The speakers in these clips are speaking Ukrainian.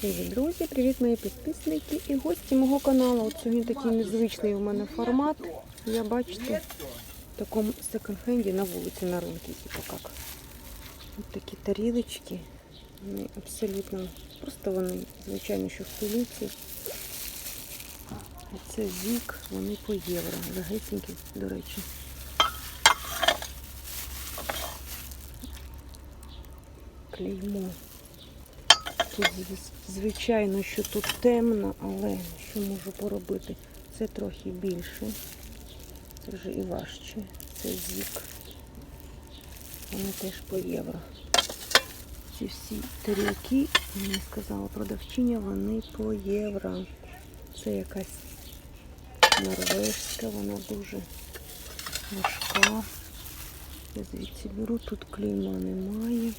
Привіт, друзі! Привіт, мої підписники і гості мого каналу. От сьогодні такий незвичний у мене формат. Я бачите в такому секонд-хенді на вулиці на ринку. Типу як. Ось такі тарілочки. Вони абсолютно просто вони, звичайно, що в столиці. А Це зік, вони по євро. Легесенькі, до речі. Клеймо. Звичайно, що тут темно, але що можу поробити? Це трохи більше. Це вже і важче. Це зік. Вони теж по євро. Ці всі тарілки, мені сказала продавчиня, вони по євро. Це якась норвежська, вона дуже важка. Я звідси беру, тут клейма немає.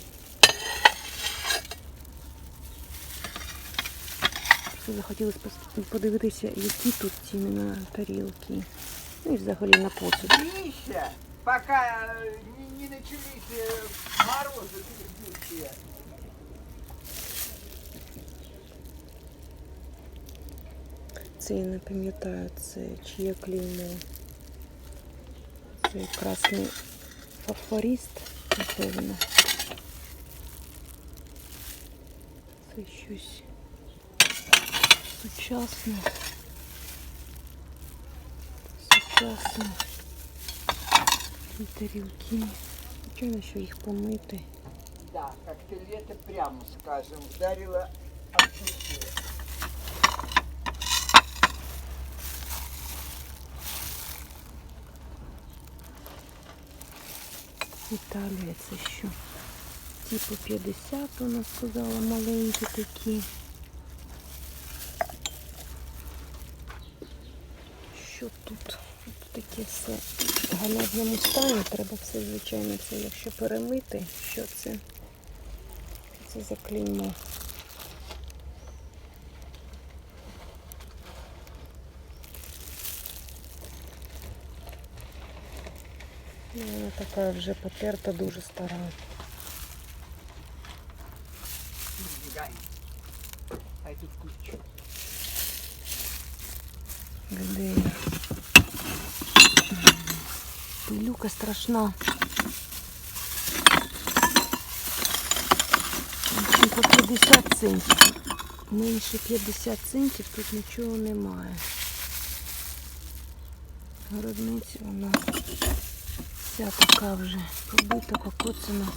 захотілося пос- подивитися, які тут ціни на тарілки. Ну і взагалі на посуд. Миша, пока э, не, не начались э, морозы грядущие. Це я не пам'ятаю, це чиє клеймо. Це красний фафоріст, напевно. Це щось сучасне. Сучасне. Ці тарілки. Звичайно, що їх помити. Да, как-то лето, прямо скажем, ударило от души. Італія це що? Типу 50 вона сказала, маленькі такі. Що тут? Тут таке все в ганебному стані. Треба все, звичайно, це якщо перемити, що це? Що це за клеймо? Ну, Вона така вже потерта, дуже стара. Людей. Пилюка страшна. По 50 центів. Менше 50 центів тут нічого немає. Городниця вона вся така вже побита, покоцана.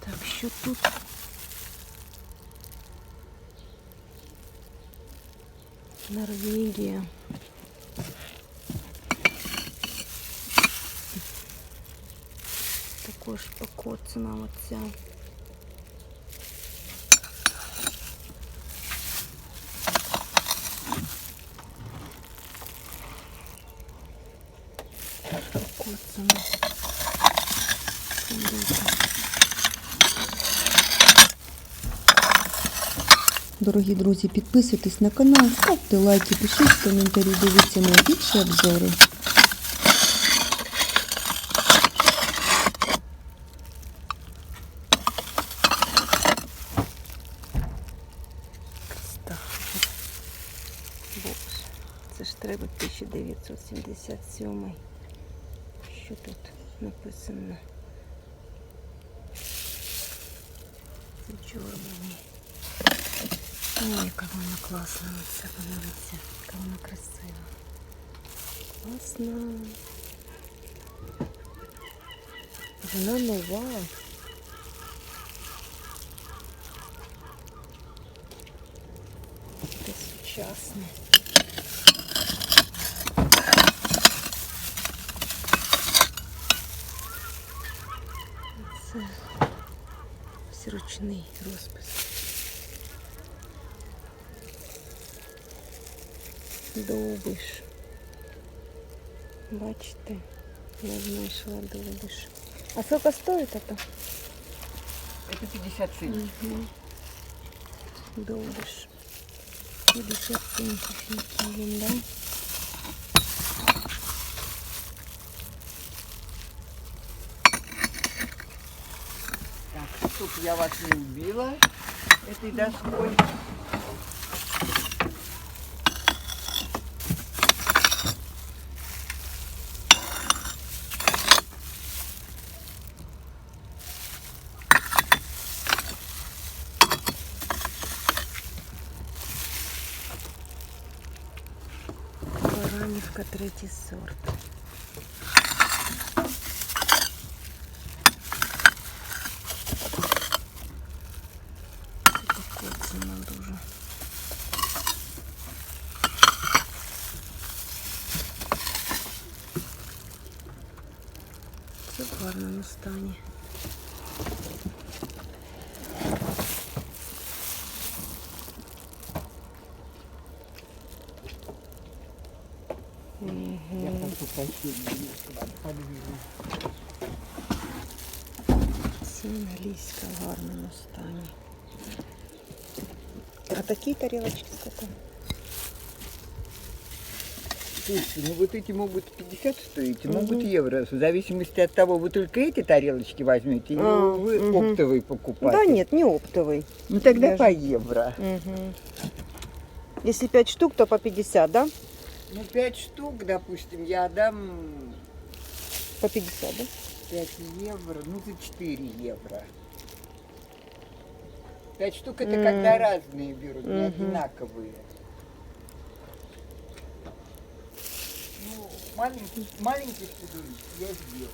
Так що тут Норвегія. Також покоцана оця. Покоцана. Дорогі друзі, підписуйтесь на канал, ставте лайки, пишіть коментарі, дивіться найбільші обзори. 1977. Що тут написано? Це чорний. Ой, яка вона класна. Оце подивіться, яка вона красива. Класна. Вона нова. Це сучасне. Це ось ручний розпис. Довбиш. Бачите, я знайшла довбиш. А сколько стоїть это? Это 50 центов. Угу. Довбиш. 50 центів він, да? Надеюсь, я вас не убила этой доской. Баранишка третий сорт. Я прошу прощения, подвижу. Це англійська в гарному стані. А такі тарілочки сколько? Слушайте, ну вот эти могут 50 стоить, и могут Мгм. евро. В зависимости от того, вы только эти тарелочки возьмете, или А, вы мгм. оптовые покупаете. Да нет, не оптовый. Ну тогда Я по же- евро. Мгм. Если 5 штук, то по 50, да? Ну 5 штук, допустим, я отдам По 50, да? 5 евро, ну за 4 евро. 5 штук это М. когда разные берут, не Мгм. одинаковые. Ну, маленький, маленький студент я сделаю.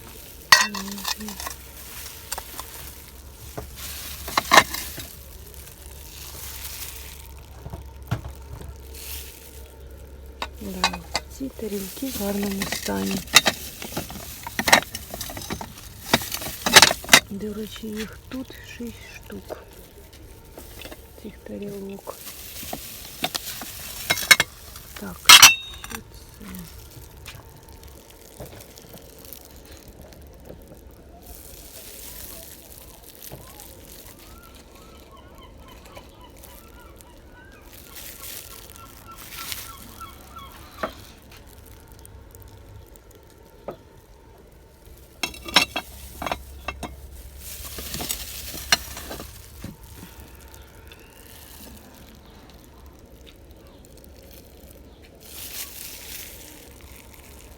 Да Ці тарілки в гарному стані. До речі, їх тут 6 штук. Цих тарілок. Так, що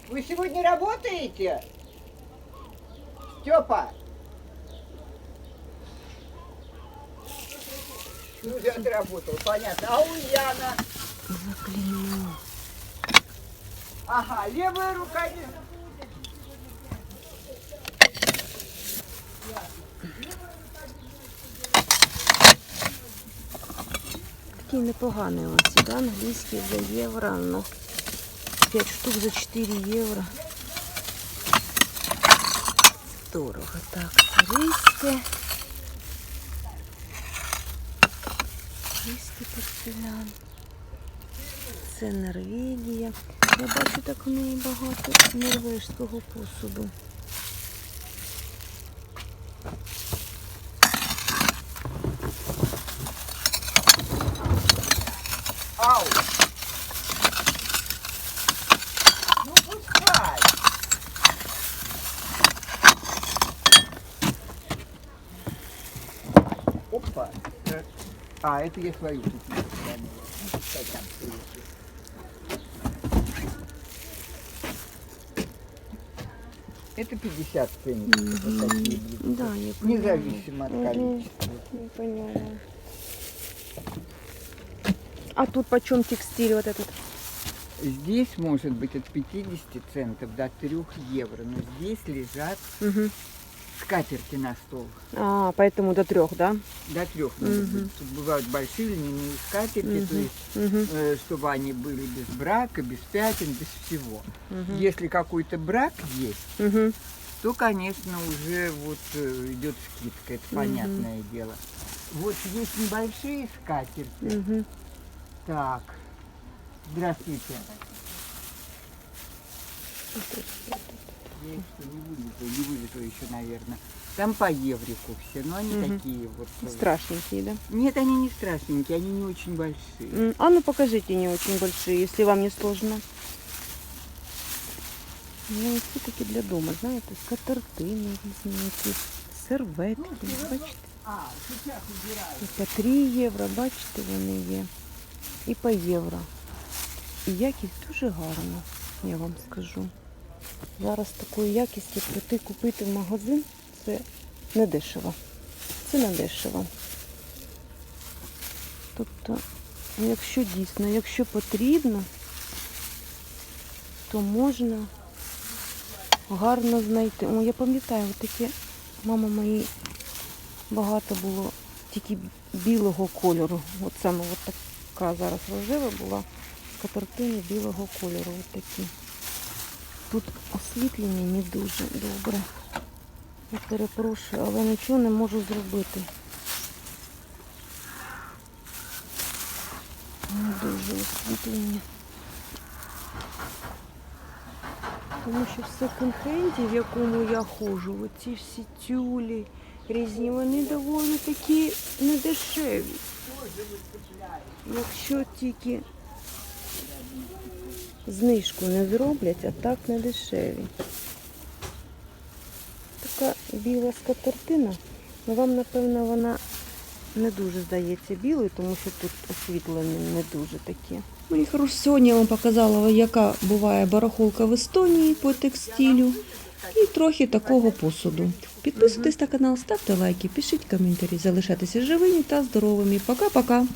Вы сегодня работаете? Степа? Ну, я отработал, понятно. А у Яна? Заклеймо. Ага, левая рука не... Такі непогані оці, да? англійські за євро. Ну, 5 штук за 4 євро. Дорого. Так, різьке. Різький порцелян. Це Норвегія. Я бачу так у неї багато норвежського посуду. Опа. А, это я свою купил. Это 50 центов. Вот такие блюда. Да, я поняла. Независимо от количества. Не поняла. А тут почем текстиль вот этот? Здесь может быть от 50 центов до 3 евро, но здесь лежат Мгм. Скатерти на стол. А, поэтому до трех, да? До трех Мгм. Тут бывают большие льняные скатерти, то Мгм. есть, Угу. э, чтобы они были без брака, без пятен, без всего. Угу. Если какой-то брак есть, Угу. то, конечно, уже вот э, идет скидка, это Мгм. понятное дело. Вот есть небольшие скатерти. Угу. Так, здравствуйте. Я их что, не вылезу, не вылезу еще, наверное. Там по еврику все, но они Мгм. такие вот. э, Страшненькие, да? Нет, они не страшненькие, они не очень большие. М, А ну покажите не очень большие, если вам не сложно. Ну, ці такі для дому, знаєте, скатертини різні, якісь серветки, бачите? А, сейчас убираю. І по 3 євро, бачите, вони є. І по євро. І якість дуже гарна, я вам скажу. Зараз такої якісті прийти купити в магазин це не дешево. Це не дешево. Тобто, якщо дійсно, якщо потрібно, то можна гарно знайти. О, я пам'ятаю, таке мама моїй багато було тільки білого кольору. От саме от така зараз рожева була скатертини білого кольору. От такі. Тут освітлення не дуже добре. Я перепрошую, але нічого не можу зробити. Не дуже освітлення. Тому що в секонд-хенді, в якому я ходжу, оці всі тюлі різні, вони доволі такі недешеві. Якщо тільки знижку не зроблять, а так не дешеві. Така біла скатертина, ну вам, напевно, вона не дуже здається білою, тому що тут освітлення не дуже таке. Мої хороші, сьогодні я вам показала, яка буває барахолка в Естонії по текстилю і трохи такого посуду. Підписуйтесь на канал, ставте лайки, пишіть коментарі, залишайтеся живими та здоровими. Пока-пока!